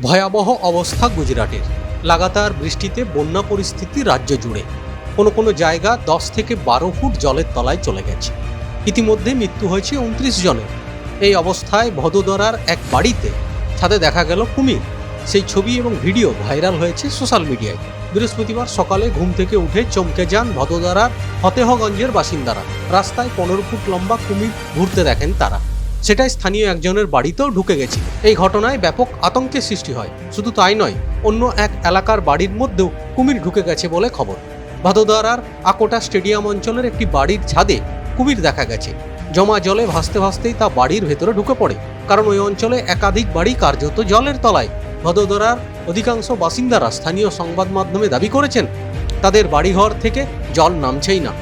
ভয়াবহ অবস্থা গুজরাটের। লাগাতার বৃষ্টিতে বন্যা পরিস্থিতি রাজ্য জুড়ে। কোনো কোনো জায়গা দশ থেকে বারো ফুট জলের তলায় চলে গেছে। ইতিমধ্যে মৃত্যু হয়েছে উনত্রিশ জনের। এই অবস্থায় ভদোদরার এক বাড়িতে ছাদে দেখা গেল কুমির। সেই ছবি এবং ভিডিও ভাইরাল হয়েছে সোশ্যাল মিডিয়ায়। বৃহস্পতিবার সকালে ঘুম থেকে উঠে চমকে যান ভদোদরার ফতেহগঞ্জের বাসিন্দারা। রাস্তায় পনেরো ফুট লম্বা কুমির ঘুরতে দেখেন তারা। সেটাই স্থানীয় একজনের বাড়িতেও ঢুকে গেছিল। এই ঘটনায় ব্যাপক আতঙ্কের সৃষ্টি হয়। শুধু তাই নয়, অন্য এক এলাকার বাড়ির মধ্যেও কুমির ঢুকে গেছে বলে খবর। ভাদোদরার আকোটা স্টেডিয়াম অঞ্চলের একটি বাড়ির ছাদে কুমির দেখা গেছে। জমা জলে ভাসতে ভাসতেই তা বাড়ির ভেতরে ঢুকে পড়ে। কারণ ওই অঞ্চলে একাধিক বাড়ি কার্যত জলের তলায়। ভদোদরার অধিকাংশ বাসিন্দারা স্থানীয় সংবাদ মাধ্যমে দাবি করেছেন, তাদের বাড়িঘর থেকে জল নামছেই না।